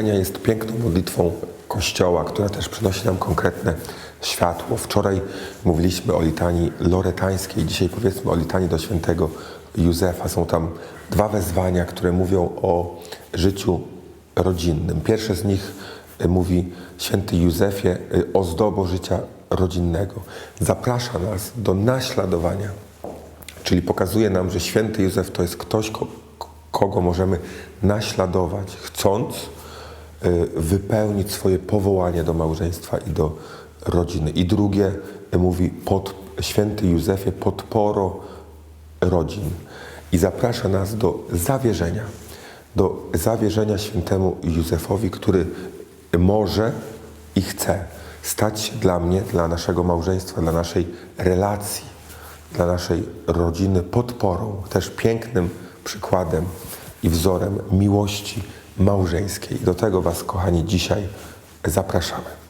Jest piękną modlitwą Kościoła, która też przynosi nam konkretne światło. Wczoraj mówiliśmy o litanii loretańskiej, dzisiaj powiedzmy o litanii do świętego Józefa. Są tam dwa wezwania, które mówią o życiu rodzinnym. Pierwsze z nich y, mówi święty Józefie y, ozdobo życia rodzinnego. Zaprasza nas do naśladowania Czyli pokazuje nam, że święty Józef to jest ktoś, ko- kogo możemy naśladować, chcąc wypełnić swoje powołanie do małżeństwa i do rodziny. I drugie y, mówi pod, święty Józefie podporo rodzin i zaprasza nas do zawierzenia, do zawierzenia świętemu Józefowi, który może i chce stać się dla mnie, dla naszego małżeństwa, dla naszej relacji, dla naszej rodziny podporą, też pięknym przykładem i wzorem miłości małżeńskiej. Do tego Was, kochani, dzisiaj zapraszamy.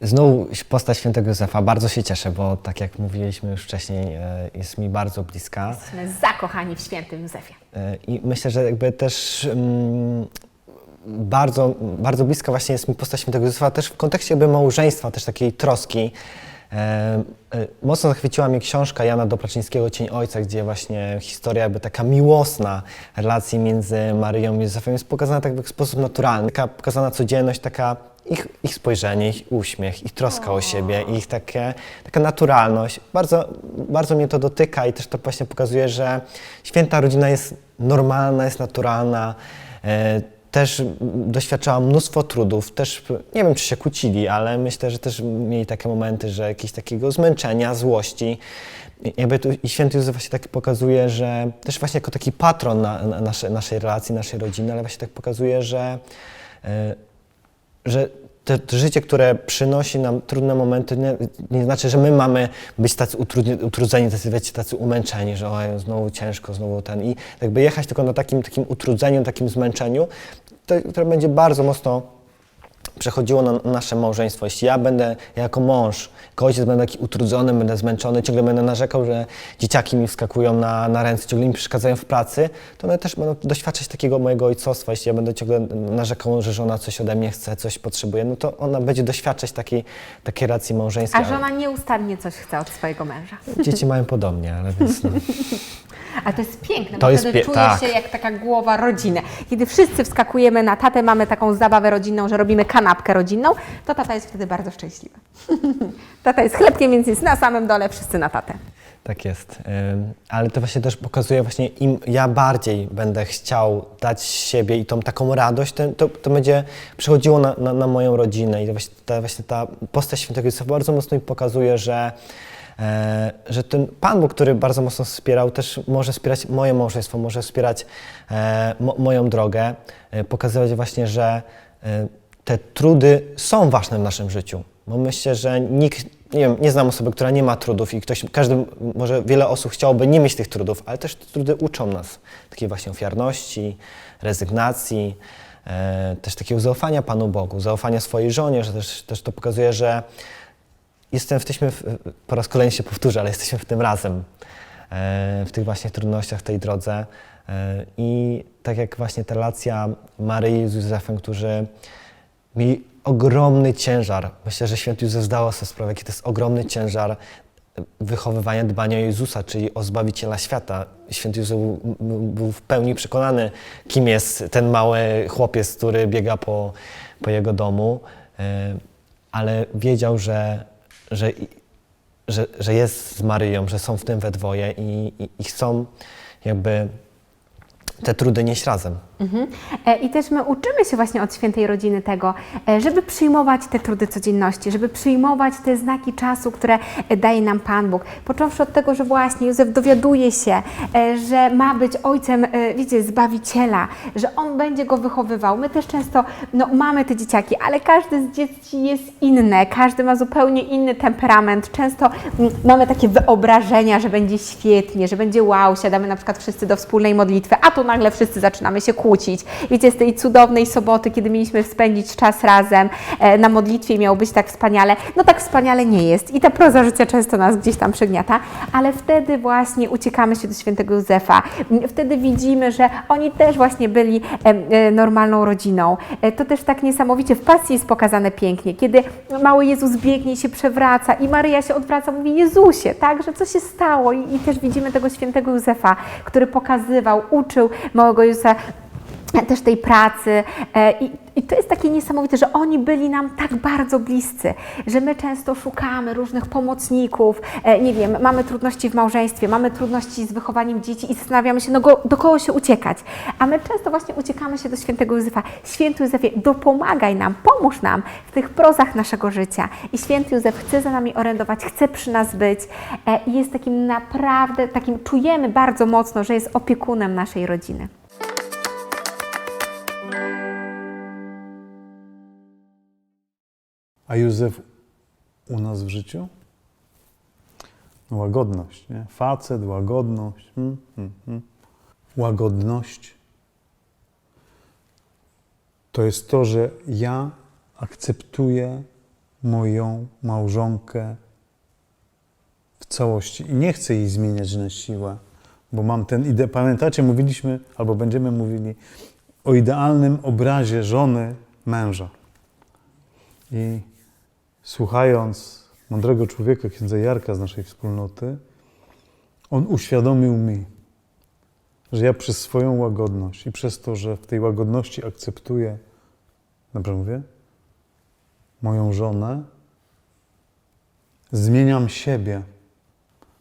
Znowu postać świętego Józefa. Bardzo się cieszę, bo tak jak mówiliśmy już wcześniej, e, jest mi bardzo bliska. Jesteśmy zakochani w świętym Józefie. E, I myślę, że jakby też mm, bardzo, bardzo bliska właśnie jest mi postać świętego Józefa też w kontekście jakby małżeństwa, też takiej troski. E, e, Mocno zachwyciła mnie książka Jana Doplaczyńskiego Cień Ojca, gdzie właśnie historia jakby taka miłosna relacji między Maryją i Józefem jest pokazana tak w sposób naturalny. Taka pokazana codzienność, taka ich, ich spojrzenie, ich uśmiech, ich troska o siebie, ich takie, taka naturalność. Bardzo, bardzo mnie to dotyka i też to właśnie pokazuje, że święta rodzina jest normalna, jest naturalna. Też doświadczałam mnóstwo trudów, też nie wiem, czy się kłócili, ale myślę, że też mieli takie momenty, że jakieś takiego zmęczenia, złości. I Jakby tu i święty Józef właśnie tak pokazuje, że też właśnie jako taki patron na, na nasze, naszej relacji, naszej rodziny, ale właśnie tak pokazuje, że, e, że to, to życie, które przynosi nam trudne momenty, nie, nie znaczy, że my mamy być tacy utrudzeni, tacy, wiecie, tacy umęczeni, że oj, znowu ciężko, znowu ten. I jakby jechać tylko na takim, takim utrudzeniu, takim zmęczeniu, to, które będzie bardzo mocno przechodziło na nasze małżeństwo. Jeśli ja będę ja jako mąż, jako ojciec będę taki utrudzony, będę zmęczony, ciągle będę narzekał, że dzieciaki mi wskakują na, na ręce, ciągle mi przeszkadzają w pracy, to one też będą doświadczać takiego mojego ojcostwa. Jeśli ja będę ciągle narzekał, że żona coś ode mnie chce, coś potrzebuje, no to ona będzie doświadczać takiej, takiej racji małżeńskiej. A żona nieustannie coś chce od swojego męża. Dzieci mają podobnie, ale więc no. A to jest piękne, To bo jest wtedy pie- czujesz tak. się jak taka głowa rodziny. Kiedy wszyscy wskakujemy na tatę, mamy taką zabawę rodzinną, że robimy kanapkę rodzinną, to tata jest wtedy bardzo szczęśliwy. tata jest chlebkiem, więc jest na samym dole, wszyscy na tatę. Tak jest. Ym, Ale to właśnie też pokazuje właśnie, im ja bardziej będę chciał dać siebie i tą taką radość, to, to, to będzie przychodziło na, na, na moją rodzinę. I to właśnie ta, właśnie ta postać świętego Józefa bardzo mocno mi pokazuje, że, że ten Pan Bóg, który bardzo mocno wspierał, też może wspierać moje małżeństwo, może wspierać e, mo, moją drogę, e, pokazywać właśnie, że e, te trudy są ważne w naszym życiu. Bo myślę, że nikt, nie wiem, nie znam osoby, która nie ma trudów i ktoś, każdy, może wiele osób chciałoby nie mieć tych trudów, ale też te trudy uczą nas takiej właśnie ofiarności, rezygnacji, e, też takiego zaufania Panu Bogu, zaufania swojej żonie, że też, też to pokazuje, że jestem, jesteśmy, w, po raz kolejny się powtórzę, ale jesteśmy w tym razem, e, w tych właśnie trudnościach, w tej drodze. E, I tak jak właśnie ta relacja Maryi z Józefem, którzy mieli ogromny ciężar. Myślę, że święty Józef zdawał sobie sprawę, jaki to jest ogromny ciężar wychowywania, dbania o Jezusa, czyli o Zbawiciela świata. Święty Józef był, był w pełni przekonany, kim jest ten mały chłopiec, który biega po, po jego domu, e, ale wiedział, że, że, że, że jest z Maryją, że są w tym we dwoje i, i, i chcą jakby te trudy nieść razem. Mhm. E, I też my uczymy się właśnie od świętej rodziny tego, e, żeby przyjmować te trudy codzienności, żeby przyjmować te znaki czasu, które e, daje nam Pan Bóg. Począwszy od tego, że właśnie Józef dowiaduje się, że ma być ojcem, e, wiecie, Zbawiciela, że On będzie go wychowywał. My też często no, mamy te dzieciaki, ale każde z dzieci jest inne, każdy ma zupełnie inny temperament. Często mm, mamy takie wyobrażenia, że będzie świetnie, że będzie wow, siadamy na przykład wszyscy do wspólnej modlitwy, a tu nagle wszyscy zaczynamy się pokłócić. Wiecie, z tej cudownej soboty, kiedy mieliśmy spędzić czas razem e, na modlitwie, miało być tak wspaniale. No tak wspaniale nie jest i ta proza życia często nas gdzieś tam przygniata, ale wtedy właśnie uciekamy się do świętego Józefa. Wtedy widzimy, że oni też właśnie byli e, normalną rodziną. E, To też tak niesamowicie w pasji jest pokazane pięknie, kiedy mały Jezus biegnie i się przewraca i Maryja się odwraca, mówi Jezusie, tak, że co się stało i, i też widzimy tego świętego Józefa, który pokazywał, uczył małego Józefa też tej pracy. E, I, I to jest takie niesamowite, że oni byli nam tak bardzo bliscy, że my często szukamy różnych pomocników, e, nie wiem, mamy trudności w małżeństwie, mamy trudności z wychowaniem dzieci i zastanawiamy się, no go, do kogo się uciekać. A my często właśnie uciekamy się do świętego Józefa. Święty Józefie, dopomagaj nam, pomóż nam w tych prozach naszego życia. I święty Józef chce za nami orędować, chce przy nas być e, i jest takim naprawdę, takim czujemy bardzo mocno, że jest opiekunem naszej rodziny. A Józef u nas w życiu? No, łagodność, nie? Facet, łagodność. Hmm, hmm, hmm. Łagodność to jest to, że ja akceptuję moją małżonkę w całości i nie chcę jej zmieniać na siłę, bo mam ten ide. Pamiętacie, mówiliśmy, albo będziemy mówili o idealnym obrazie żony męża. I słuchając mądrego człowieka, księdza Jarka z naszej wspólnoty, on uświadomił mi, że ja przez swoją łagodność i przez to, że w tej łagodności akceptuję, dobrze mówię, moją żonę, zmieniam siebie.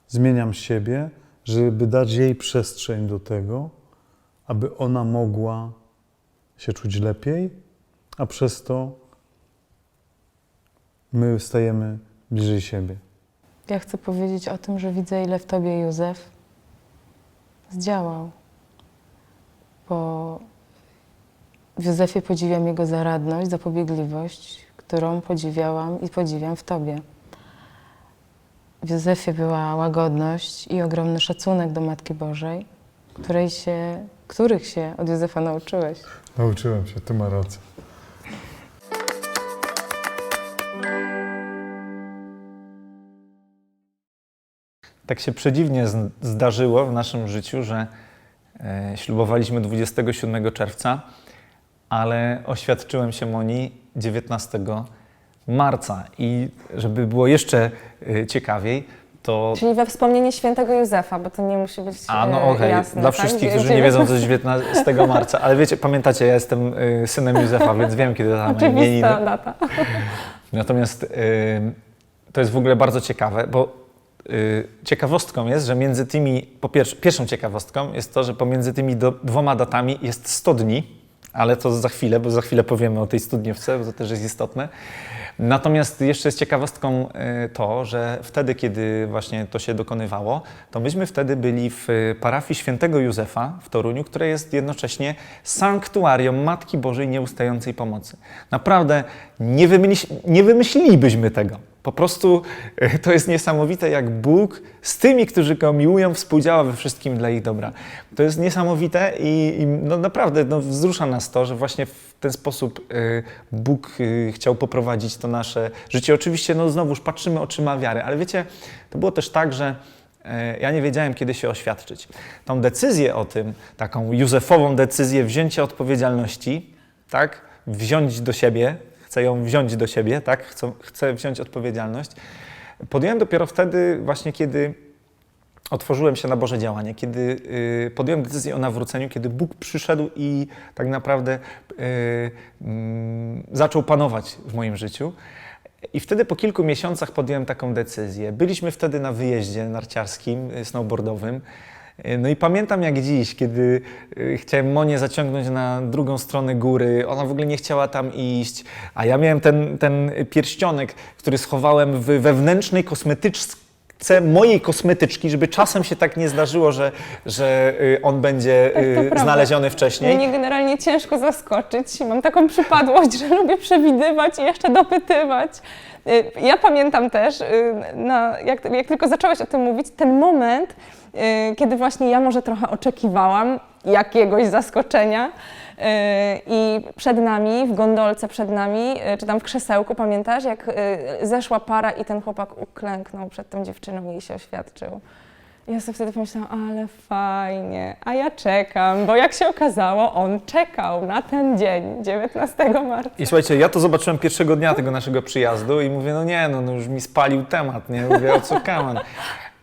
Zmieniam siebie, żeby dać jej przestrzeń do tego, aby ona mogła się czuć lepiej, a przez to my stajemy bliżej siebie. Ja chcę powiedzieć o tym, że widzę, ile w tobie Józef zdziałał. Bo w Józefie podziwiam jego zaradność, zapobiegliwość, którą podziwiałam i podziwiam w tobie. W Józefie była łagodność i ogromny szacunek do Matki Bożej, której się, których się od Józefa nauczyłeś. Nauczyłem się, ty ma rację. Tak się przedziwnie zdarzyło w naszym życiu, że e, ślubowaliśmy 27 czerwca, ale oświadczyłem się Moni 19 marca. I żeby było jeszcze e, ciekawiej, to. Czyli we wspomnienie świętego Józefa, bo to nie musi być A no e, okej, jasne. dla tak? wszystkich, którzy nie wiedzą, to jest 19 marca, ale wiecie, pamiętacie, ja jestem synem Józefa, więc wiem, kiedy tam imieniny. Data. Natomiast to jest w ogóle bardzo ciekawe, bo ciekawostką jest, że między tymi, po pierwsze, pierwszą ciekawostką jest to, że pomiędzy tymi do, dwoma datami jest 100 dni, ale to za chwilę, bo za chwilę powiemy o tej studniówce, bo to też jest istotne. Natomiast jeszcze jest ciekawostką y, to, że wtedy, kiedy właśnie to się dokonywało, to myśmy wtedy byli w y, parafii świętego Józefa w Toruniu, które jest jednocześnie sanktuarium Matki Bożej Nieustającej Pomocy. Naprawdę nie, wymyśl, nie wymyślilibyśmy tego. Po prostu y, to jest niesamowite, jak Bóg z tymi, którzy go miłują, współdziała we wszystkim dla ich dobra. To jest niesamowite i, i no naprawdę no, wzrusza nas to, że właśnie w ten sposób y, Bóg y, chciał poprowadzić to nasze życie. Oczywiście, no znowuż patrzymy oczyma wiary, ale wiecie, to było też tak, że e, ja nie wiedziałem, kiedy się oświadczyć. Tą decyzję o tym, taką Józefową decyzję wzięcia odpowiedzialności, tak, wziąć do siebie, chcę ją wziąć do siebie, tak, chcę, chcę wziąć odpowiedzialność, podjąłem dopiero wtedy właśnie, kiedy otworzyłem się na Boże działanie, kiedy y, podjąłem decyzję o nawróceniu, kiedy Bóg przyszedł i tak naprawdę y, mm, zaczął panować w moim życiu. I wtedy po kilku miesiącach podjąłem taką decyzję. Byliśmy wtedy na wyjeździe narciarskim, y, snowboardowym. Y, No i pamiętam jak dziś, kiedy y, chciałem Monię zaciągnąć na drugą stronę góry, ona w ogóle nie chciała tam iść, a ja miałem ten, ten pierścionek, który schowałem w wewnętrznej kosmetyczce mojej kosmetyczki, żeby czasem się tak nie zdarzyło, że, że y, on będzie Tak, prawda. znaleziony wcześniej. Mnie generalnie ciężko zaskoczyć. Mam taką przypadłość, że lubię przewidywać i jeszcze dopytywać. Ja pamiętam też, na, jak, jak tylko zacząłeś o tym mówić, ten moment, kiedy właśnie ja może trochę oczekiwałam jakiegoś zaskoczenia. y, I przed nami, w gondolce przed nami, y, czy tam w krzesełku, pamiętasz, jak y, zeszła para i ten chłopak uklęknął przed tą dziewczyną i jej się oświadczył. Ja sobie wtedy pomyślałam, ale fajnie, a ja czekam, bo jak się okazało, on czekał na ten dzień, 19 marca. I słuchajcie, ja to zobaczyłem pierwszego dnia tego naszego przyjazdu i mówię, no nie, no, no już mi spalił temat, nie? Mówię, o co kaman.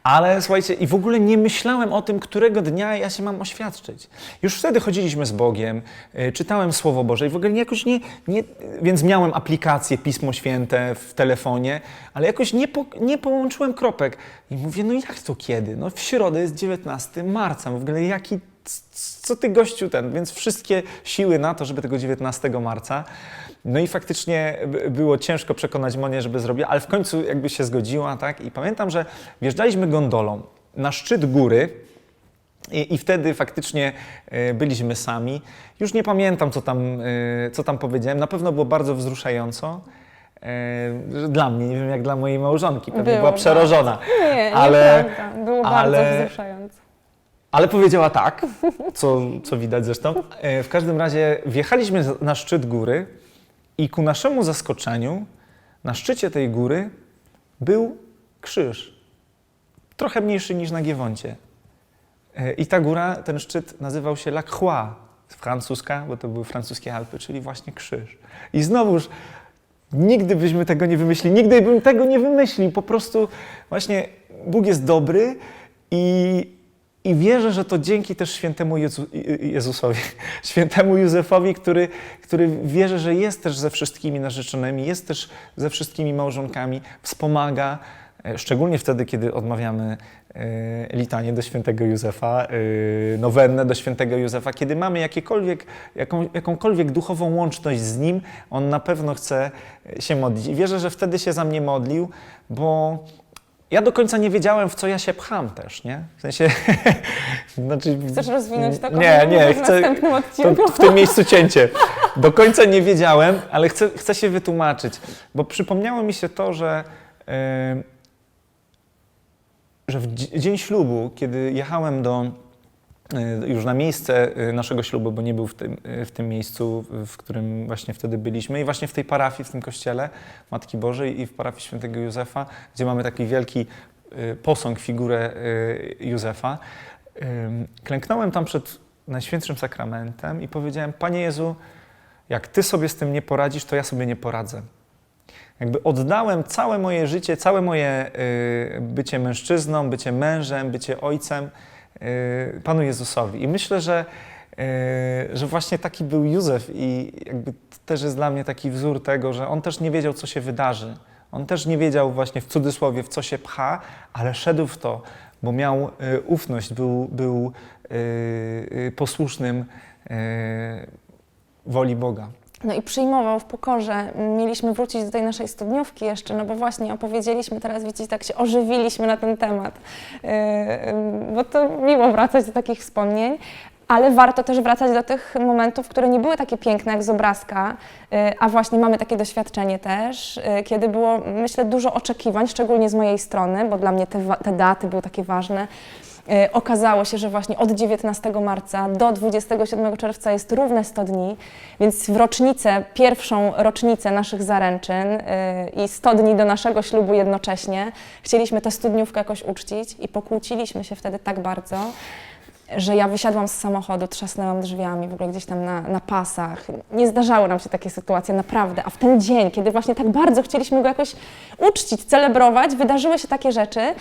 Ale słuchajcie, i w ogóle nie myślałem o tym, którego dnia ja się mam oświadczyć. Już wtedy chodziliśmy z Bogiem, y, czytałem Słowo Boże i w ogóle jakoś nie, nie więc miałem aplikację Pismo Święte w telefonie, ale jakoś nie, po, nie połączyłem kropek. I mówię, no jak to kiedy? No w środę jest 19 marca, w ogóle jaki, co ty gościu ten? Więc wszystkie siły na to, żeby tego 19 marca. No i faktycznie było ciężko przekonać Monię, żeby zrobiła, ale w końcu jakby się zgodziła, tak? I pamiętam, że wjeżdżaliśmy gondolą na szczyt góry i, i wtedy faktycznie e, byliśmy sami. Już nie pamiętam, co tam, e, co tam powiedziałem. Na pewno było bardzo wzruszająco. E, Dla mnie, nie wiem jak dla mojej małżonki, pewnie Było była bardzo. przerażona. Nie, Ale- nieprawda. Było ale- bardzo wzruszające. Ale powiedziała tak, co, co widać zresztą. E, W każdym razie wjechaliśmy na szczyt góry i ku naszemu zaskoczeniu na szczycie tej góry był krzyż. Trochę mniejszy niż na Giewoncie. E, I ta góra, ten szczyt nazywał się La Croix, francuska, bo to były francuskie Alpy, czyli właśnie krzyż. I znowuż nigdy byśmy tego nie wymyślili, nigdy bym tego nie wymyślił. Po prostu właśnie Bóg jest dobry i, i wierzę, że to dzięki też świętemu Jezu, Jezusowi, świętemu Józefowi, który, który wierzy, że jest też ze wszystkimi narzeczonymi, jest też ze wszystkimi małżonkami, wspomaga, e, szczególnie wtedy, kiedy odmawiamy e, litanie do świętego Józefa, e, nowennę do świętego Józefa, kiedy mamy jakiekolwiek, jaką, jakąkolwiek duchową łączność z Nim, On na pewno chce się modlić. I wierzę, że wtedy się za mnie modlił, bo ja do końca nie wiedziałem, w co ja się pcham też, nie? W sensie... znaczy, Chcesz rozwinąć taką Nie, nie, w chcę... następnym To, w tym miejscu cięcie. Do końca nie wiedziałem, ale chcę, chcę się wytłumaczyć, bo przypomniało mi się to, że, e, że w dzie- dzień ślubu, kiedy jechałem do, już na miejsce e, naszego ślubu, bo nie był w tym, e, w tym miejscu, w którym właśnie wtedy byliśmy i właśnie w tej parafii, w tym kościele Matki Bożej i w parafii świętego Józefa, gdzie mamy taki wielki posąg, figurę Józefa. Klęknąłem tam przed Najświętszym Sakramentem i powiedziałem, Panie Jezu, jak Ty sobie z tym nie poradzisz, to ja sobie nie poradzę. Jakby oddałem całe moje życie, całe moje y, bycie mężczyzną, bycie mężem, bycie ojcem y, Panu Jezusowi. I myślę, że, y, że właśnie taki był Józef i jakby też jest dla mnie taki wzór tego, że on też nie wiedział, co się wydarzy. On też nie wiedział właśnie w cudzysłowie, w co się pcha, ale szedł w to, bo miał y, ufność, był, był y, y, posłusznym y, woli Boga. No i przyjmował w pokorze. Mieliśmy wrócić do tej naszej studniówki jeszcze, no bo właśnie opowiedzieliśmy teraz, widzicie, tak się ożywiliśmy na ten temat. Yy, bo to miło wracać do takich wspomnień. Ale warto też wracać do tych momentów, które nie były takie piękne jak z obrazka, yy, a właśnie mamy takie doświadczenie też, yy, kiedy było, myślę, dużo oczekiwań, szczególnie z mojej strony, bo dla mnie te, te daty były takie ważne. E, Okazało się, że właśnie od 19 marca do 27 czerwca jest równe 100 dni, więc w rocznicę, pierwszą rocznicę naszych zaręczyn e, i 100 dni do naszego ślubu jednocześnie, chcieliśmy tę studniówkę jakoś uczcić i pokłóciliśmy się wtedy tak bardzo, że ja wysiadłam z samochodu, trzasnęłam drzwiami, w ogóle gdzieś tam na, na pasach. Nie zdarzały nam się takie sytuacje, naprawdę. A w ten dzień, kiedy właśnie tak bardzo chcieliśmy go jakoś uczcić, celebrować, wydarzyły się takie rzeczy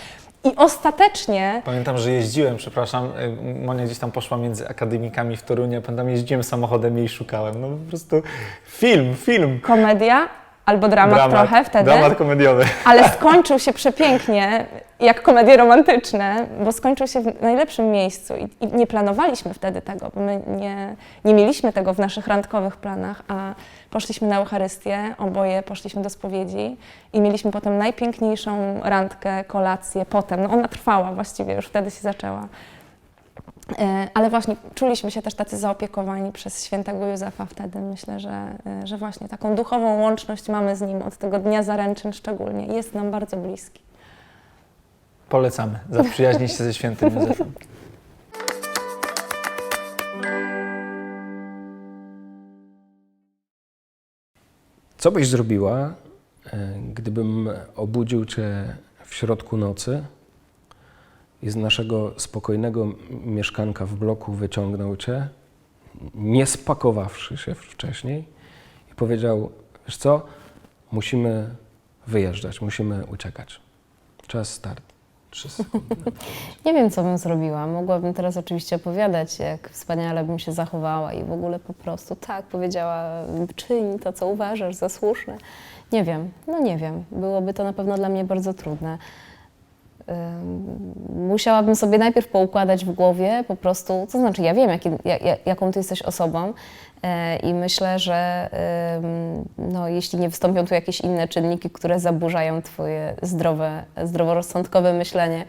i ostatecznie Pamiętam, że jeździłem, przepraszam, y, Monia gdzieś tam poszła między akademikami w Toruniu, pamiętam, jeździłem samochodem i jej szukałem. No po prostu film, film. komedia albo dramat, trochę wtedy, Dramat komediowy. ale skończył się przepięknie, jak komedie romantyczne, bo skończył się w najlepszym miejscu i, i nie planowaliśmy wtedy tego, bo my nie, nie mieliśmy tego w naszych randkowych planach, a poszliśmy na Eucharystię, oboje poszliśmy do spowiedzi i mieliśmy potem najpiękniejszą randkę, kolację potem. No ona trwała właściwie, już wtedy się zaczęła. E, Ale właśnie czuliśmy się też tacy zaopiekowani przez świętego Józefa wtedy. Myślę, że, e, że właśnie taką duchową łączność mamy z nim od tego dnia zaręczyn szczególnie. Jest nam bardzo bliski. Polecamy. Zaprzyjaźnij się ze świętym Józefem. Co byś zrobiła, e, gdybym obudził cię w środku nocy i z naszego spokojnego mieszkanka w bloku wyciągnął cię, nie spakowawszy się wcześniej i powiedział, wiesz co, musimy wyjeżdżać, musimy uciekać. Czas start. Nie wiem, co bym zrobiła. Mogłabym teraz oczywiście opowiadać, jak wspaniale bym się zachowała i w ogóle po prostu tak powiedziała, czyń to, co uważasz za słuszne. Nie wiem, no nie wiem. Byłoby to na pewno dla mnie bardzo trudne. Ym, Musiałabym sobie najpierw poukładać w głowie po prostu, to znaczy ja wiem, jaki, ja, ja- jaką ty jesteś osobą e, i myślę, że no, jeśli nie wystąpią tu jakieś inne czynniki, które zaburzają twoje zdrowe, zdroworozsądkowe myślenie,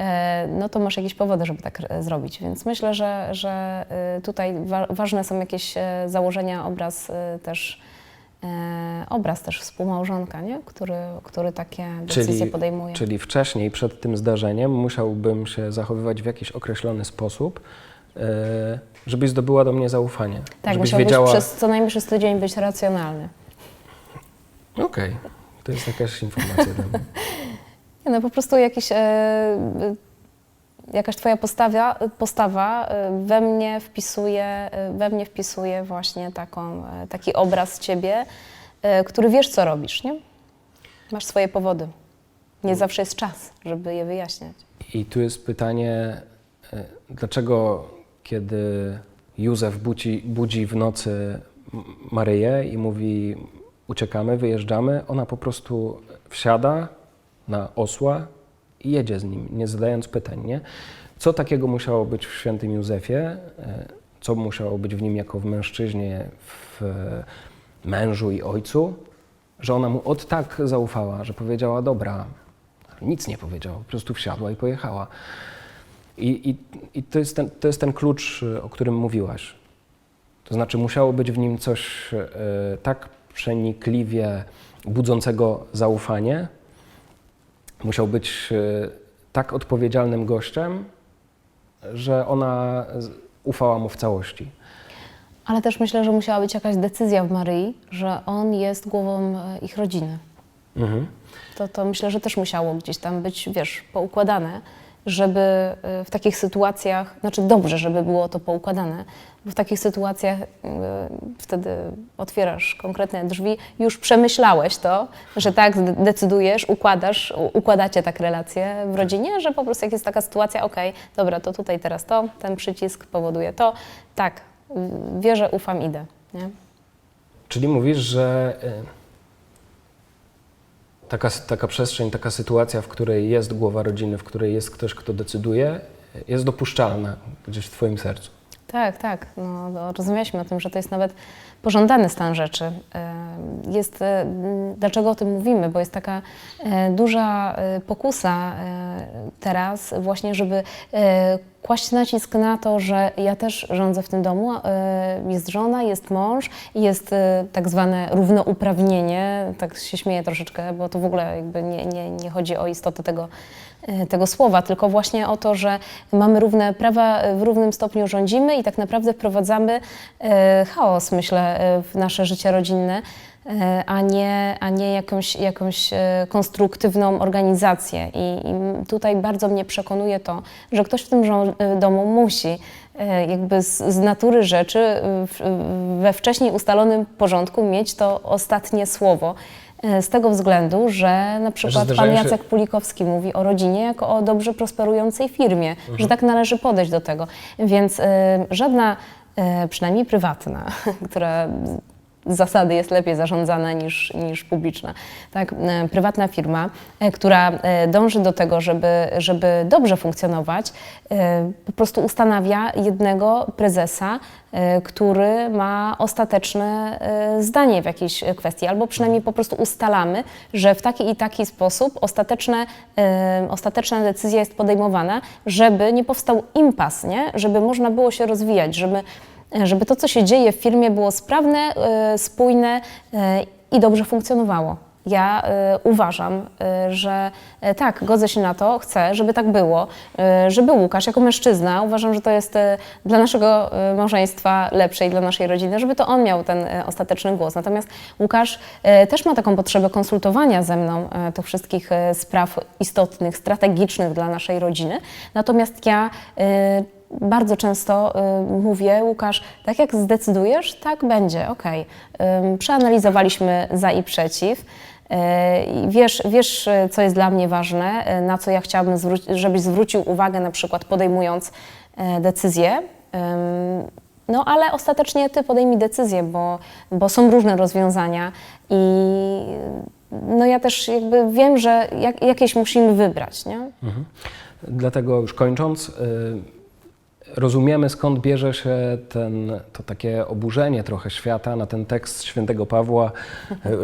e, no to masz jakieś powody, żeby tak e, zrobić. Więc myślę, że, że tutaj wa- ważne są jakieś założenia, obraz też, obraz też współmałżonka, nie? Który, który takie decyzje podejmuje. Czyli wcześniej, przed tym zdarzeniem, musiałbym się zachowywać w jakiś określony sposób, e, żebyś zdobyła do mnie zaufanie. tak, żebyś wiedziała. przez co najmniej przez tydzień być racjonalny. Okej, to jest jakaś informacja dla mnie. Nie, no po prostu jakiś, e, e, jakaś twoja postawa, postawa e, we mnie wpisuje, e, we mnie wpisuje właśnie taką, e, taki obraz ciebie, który wiesz, co robisz, nie? Masz swoje powody. Nie zawsze jest czas, żeby je wyjaśniać. I tu jest pytanie, dlaczego kiedy Józef budzi, budzi w nocy Maryję i mówi uciekamy, wyjeżdżamy, ona po prostu wsiada na osła i jedzie z nim, nie zadając pytań, nie? Co takiego musiało być w świętym Józefie, e, co musiało być w nim jako w mężczyźnie, w mężu i ojcu, że ona mu od tak zaufała, że powiedziała, dobra, nic nie powiedziała, po prostu wsiadła i pojechała. I, i, i to, jest ten, to jest ten klucz, y, o którym mówiłaś. To znaczy, musiało być w nim coś e, tak przenikliwie budzącego zaufanie, musiał być e, tak odpowiedzialnym gościem, że ona ufała mu w całości. Ale też myślę, że musiała być jakaś decyzja w Maryi, że on jest głową e, ich rodziny. Mhm. To, to myślę, że też musiało gdzieś tam być, wiesz, poukładane, żeby y, w takich sytuacjach, znaczy dobrze, żeby było to poukładane, w takich sytuacjach y, wtedy otwierasz konkretne drzwi, już przemyślałeś to, że tak decydujesz, układasz, układacie tak relacje w rodzinie, że po prostu jak jest taka sytuacja, okej, dobra, to tutaj teraz to, ten przycisk powoduje to, tak, wierzę, ufam, idę, nie? Czyli mówisz, że y, taka, taka przestrzeń, taka sytuacja, w której jest głowa rodziny, w której jest ktoś, kto decyduje, jest dopuszczalna gdzieś w Twoim sercu. Tak, tak. No, rozumieliśmy o tym, że to jest nawet pożądany stan rzeczy. E, Jest, e, dlaczego o tym mówimy? Bo jest taka e, duża pokusa teraz właśnie, żeby kłaść nacisk na to, że ja też rządzę w tym domu. Jest żona, jest mąż, jest tak zwane równouprawnienie. Tak się śmieję troszeczkę, bo to w ogóle jakby nie, nie, nie chodzi o istotę tego, tego słowa, tylko właśnie o to, że mamy równe prawa, e, w równym stopniu rządzimy i tak naprawdę wprowadzamy e, chaos, myślę, e, w nasze życie rodzinne, e, a nie, a nie jakąś, jakąś e, konstruktywną organizację. I, I tutaj bardzo mnie przekonuje to, że ktoś w tym e, domu musi e, jakby z, z natury rzeczy e, we wcześniej ustalonym porządku mieć to ostatnie słowo. E, Z tego względu, że na przykład pan zdarzają się- Jacek Pulikowski mówi o rodzinie jako o dobrze prosperującej firmie, że tak należy podejść do tego. Więc y, żadna, y, przynajmniej prywatna, która zasady jest lepiej zarządzana niż, niż publiczna. Tak, e, prywatna firma, e, która e, dąży do tego, żeby, żeby dobrze funkcjonować, po prostu ustanawia jednego prezesa, który ma ostateczne zdanie w jakiejś kwestii, albo przynajmniej po prostu ustalamy, że w taki i taki sposób ostateczne, ostateczna decyzja jest podejmowana, żeby nie powstał impas, nie? żeby można było się rozwijać, żeby żeby to, co się dzieje w firmie, było sprawne, e, spójne e, i dobrze funkcjonowało. Ja y, uważam, że tak, godzę się na to, chcę, żeby tak było, żeby Łukasz jako mężczyzna, uważam, że to jest dla naszego małżeństwa lepsze i dla naszej rodziny, żeby to on miał ten ostateczny głos. Natomiast Łukasz też ma taką potrzebę konsultowania ze mną tych wszystkich spraw istotnych, strategicznych dla naszej rodziny. Natomiast ja bardzo często y, mówię, Łukasz, tak jak zdecydujesz, tak będzie, okej. Ym, Przeanalizowaliśmy za i przeciw. Y, Wiesz, wiesz, y, co jest dla mnie ważne, y, na co ja chciałabym, żebyś zwrócił uwagę, na przykład podejmując y, decyzję. No, ale ostatecznie ty podejmij decyzję, bo, bo są różne rozwiązania i no ja też jakby wiem, że jak, jakieś musimy wybrać, nie? Dlatego już kończąc, y, rozumiemy skąd bierze się ten, to takie oburzenie trochę świata na ten tekst świętego Pawła,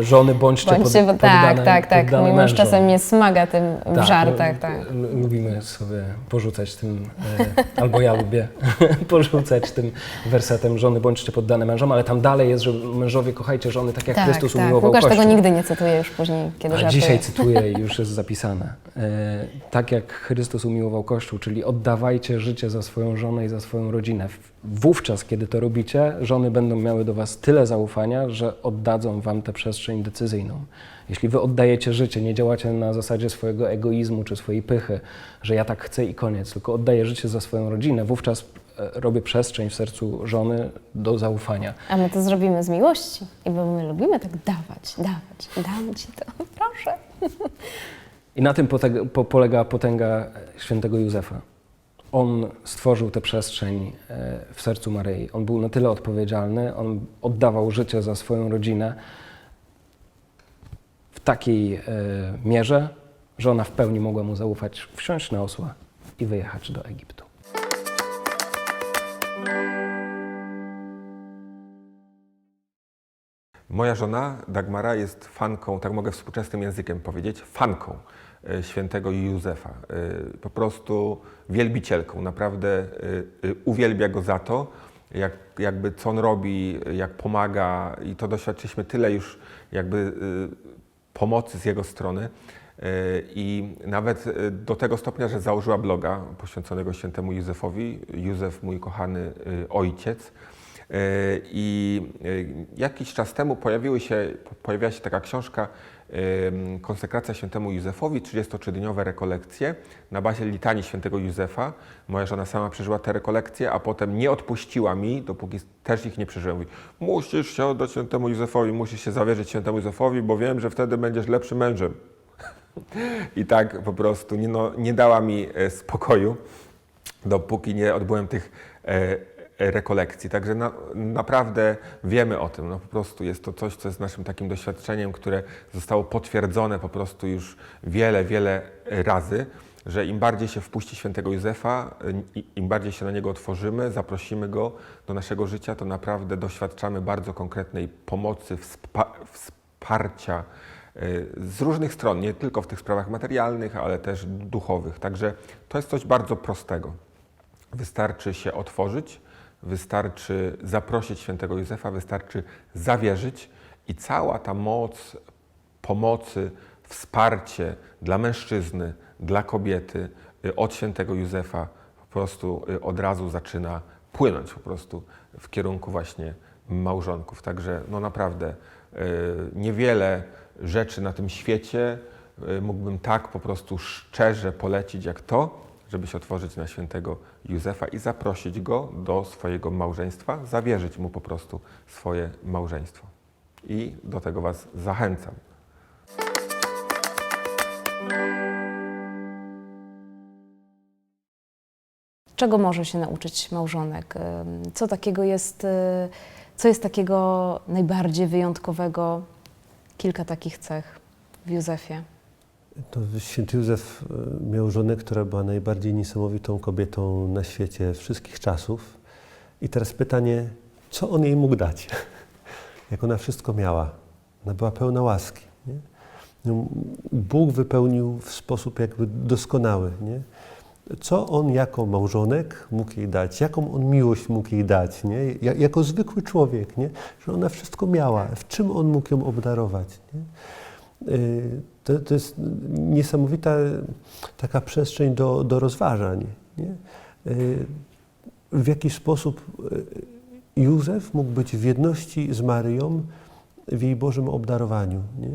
y, żony bądźcie, pod, bo poddane, tak, tak, tak. Mój mąż czasem mnie smaga tym w Tak, żartach, lu- tak. lu- Lubimy sobie porzucać tym, e, albo ja lubię porzucać tym wersetem żony bądźcie poddane mężom, ale tam dalej jest, że mężowie kochajcie żony tak jak Tak, Chrystus tak. umiłował Łukasz Kościół. tego nigdy nie cytuje już później, kiedy A żartuje. dzisiaj cytuję i już jest zapisane. E, tak jak Chrystus umiłował Kościół, czyli oddawajcie życie za swoją żonę i za swoją rodzinę. Wówczas, kiedy to robicie, żony będą miały do Was tyle zaufania, że oddadzą Wam tę przestrzeń decyzyjną. Jeśli Wy oddajecie życie, nie działacie na zasadzie swojego egoizmu czy swojej pychy, że ja tak chcę i koniec, tylko oddaję życie za swoją rodzinę, wówczas e, robię przestrzeń w sercu żony do zaufania. A my to zrobimy z miłości. I bo my lubimy tak dawać, dawać, dam ci to, proszę. I na tym polega potęga świętego Józefa. On stworzył tę przestrzeń e, w sercu Maryi. On był na tyle odpowiedzialny, on oddawał życie za swoją rodzinę w takiej e, mierze, że ona w pełni mogła mu zaufać, wsiąść na osła i wyjechać do Egiptu. Moja żona Dagmara jest fanką, tak mogę współczesnym językiem powiedzieć, fanką świętego Józefa. E, Po prostu wielbicielką. Naprawdę e, e, uwielbia go za to, jak, jakby co on robi, jak pomaga i to doświadczyliśmy tyle już jakby e, pomocy z jego strony. E, I nawet e, do tego stopnia, że założyła bloga poświęconego świętemu Józefowi. Józef, mój kochany e, ojciec. E, I e, jakiś czas temu pojawiły się, pojawiła się taka książka Konsekracja świętemu Józefowi, 33-dniowe rekolekcje na bazie litanii świętego Józefa. Moja żona sama przeżyła te rekolekcje, a potem nie odpuściła mi, dopóki też ich nie przeżyłem. Mówi, musisz się oddać świętemu Józefowi, musisz się zawierzyć świętemu Józefowi, bo wiem, że wtedy będziesz lepszym mężem. I tak po prostu nie, no, nie dała mi e, spokoju, dopóki nie odbyłem tych e, rekolekcji. Także na, naprawdę wiemy o tym. No, po prostu jest to coś, co jest naszym takim doświadczeniem, które zostało potwierdzone po prostu już wiele, wiele razy, że im bardziej się wpuści świętego Józefa, i- im bardziej się na niego otworzymy, zaprosimy go do naszego życia, to naprawdę doświadczamy bardzo konkretnej pomocy, wspa- wsparcia y, z różnych stron, nie tylko w tych sprawach materialnych, ale też duchowych. Także to jest coś bardzo prostego. Wystarczy się otworzyć, wystarczy zaprosić świętego Józefa, wystarczy zawierzyć i cała ta moc pomocy, wsparcie dla mężczyzny, dla kobiety y, od świętego Józefa po prostu y, od razu zaczyna płynąć po prostu w kierunku właśnie małżonków. Także no naprawdę y, niewiele rzeczy na tym świecie mógłbym tak po prostu szczerze polecić jak to, żeby się otworzyć na świętego Józefa i zaprosić go do swojego małżeństwa, zawierzyć mu po prostu swoje małżeństwo. I do tego Was zachęcam. Czego może się nauczyć małżonek? Co takiego jest, y, co jest takiego najbardziej wyjątkowego? Kilka takich cech w Józefie. To święty Józef e, miał żonę, która była najbardziej niesamowitą kobietą na świecie wszystkich czasów. I teraz pytanie, co on jej mógł dać? Jak ona wszystko miała. Ona była pełna łaski. Nie? No, Bóg wypełnił w sposób jakby doskonały. Nie? Co on jako małżonek mógł jej dać? Jaką on miłość mógł jej dać? Nie? Ja- Jako zwykły człowiek, nie? że ona wszystko miała. W czym on mógł ją obdarować? Nie? Y, To, to jest niesamowita taka przestrzeń do, do rozważań. Nie? Y, W jaki sposób y, Józef mógł być w jedności z Maryją w jej Bożym obdarowaniu. Nie?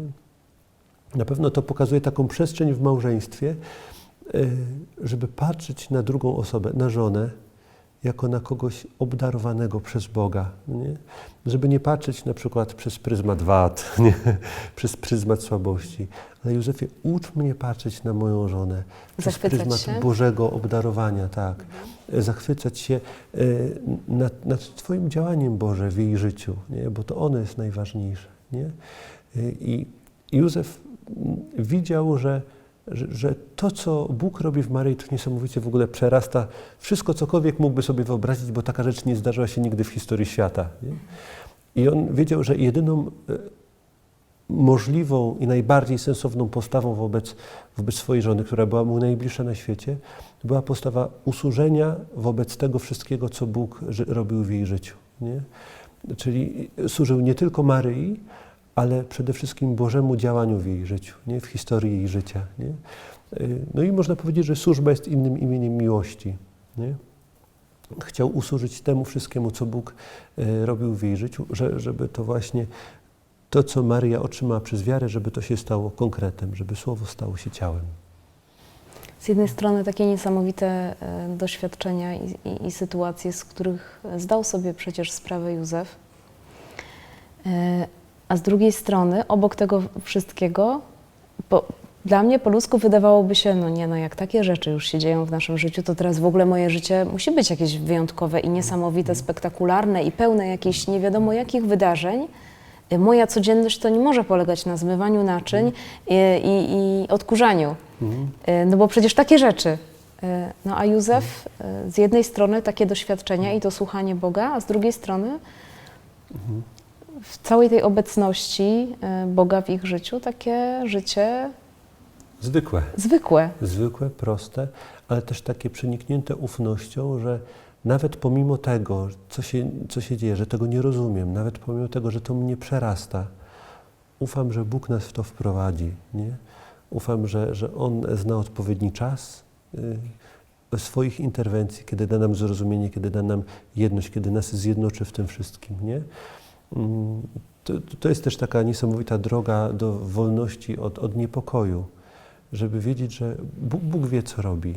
Na pewno to pokazuje taką przestrzeń w małżeństwie, żeby patrzeć na drugą osobę, na żonę, jako na kogoś obdarowanego przez Boga. Nie? Żeby nie patrzeć na przykład przez pryzmat wad, nie? przez pryzmat słabości. Ale Józefie, ucz mnie patrzeć na moją żonę przez Zachwycać pryzmat się? Bożego obdarowania, tak. Zachwycać się e, nad, nad Twoim działaniem, Boże, w jej życiu, nie? bo to ono jest najważniejsze. Nie? E, I Józef widział, że, że, to, co Bóg robi w Maryi, to niesamowicie w ogóle przerasta wszystko, cokolwiek mógłby sobie wyobrazić, bo taka rzecz nie zdarzyła się nigdy w historii świata. Nie? I on wiedział, że jedyną e, możliwą i najbardziej sensowną postawą wobec, wobec swojej żony, która była mu najbliższa na świecie, była postawa usłużenia wobec tego wszystkiego, co Bóg robił w jej życiu. Nie? Czyli służył nie tylko Maryi, ale przede wszystkim Bożemu działaniu w jej życiu, nie? w historii jej życia. Nie? Y, No i można powiedzieć, że służba jest innym imieniem miłości. Nie? Chciał usłużyć temu wszystkiemu, co Bóg y, robił w jej życiu, że, żeby to właśnie to, co Maria otrzymała przez wiarę, żeby to się stało konkretem, żeby Słowo stało się ciałem. Z jednej strony takie niesamowite e, doświadczenia i, i, i sytuacje, z których zdał sobie przecież sprawę Józef, a z drugiej strony obok tego wszystkiego, po, dla mnie po ludzku wydawałoby się, no nie no, jak takie rzeczy już się dzieją w naszym życiu, to teraz w ogóle moje życie musi być jakieś wyjątkowe i niesamowite, spektakularne i pełne jakichś nie wiadomo jakich wydarzeń. E, Moja codzienność to nie może polegać na zmywaniu naczyń i, i, i odkurzaniu. E, No bo przecież takie rzeczy. E, No a Józef z jednej strony takie doświadczenia i to słuchanie Boga, a z drugiej strony w całej tej obecności e, Boga w ich życiu takie życie Zwykłe. zwykłe. zwykłe, proste, ale też takie przeniknięte ufnością, że nawet pomimo tego, co się, co się dzieje, że tego nie rozumiem, nawet pomimo tego, że to mnie przerasta, ufam, że Bóg nas w to wprowadzi. Nie? Ufam, że, że On zna odpowiedni czas y, swoich interwencji, kiedy da nam zrozumienie, kiedy da nam jedność, kiedy nas zjednoczy w tym wszystkim. Nie? To, to jest też taka niesamowita droga do wolności od, od niepokoju żeby wiedzieć, że Bóg, Bóg wie, co robi,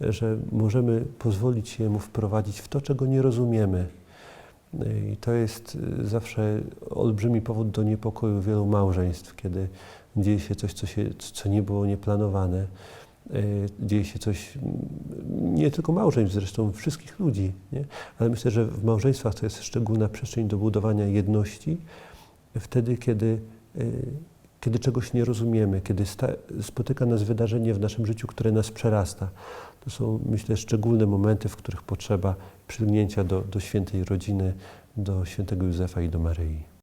że możemy pozwolić się Jemu wprowadzić w to, czego nie rozumiemy. I to jest y, zawsze olbrzymi powód do niepokoju wielu małżeństw, kiedy dzieje się coś, co, się, co nie było nieplanowane. Y, Dzieje się coś, mm, nie tylko małżeństw, zresztą wszystkich ludzi, nie? ale myślę, że w małżeństwach to jest szczególna przestrzeń do budowania jedności, wtedy, kiedy y, kiedy czegoś nie rozumiemy, kiedy spotyka nas wydarzenie w naszym życiu, które nas przerasta. To są, myślę, szczególne momenty, w których potrzeba przylgnięcia do, do świętej rodziny, do świętego Józefa i do Maryi.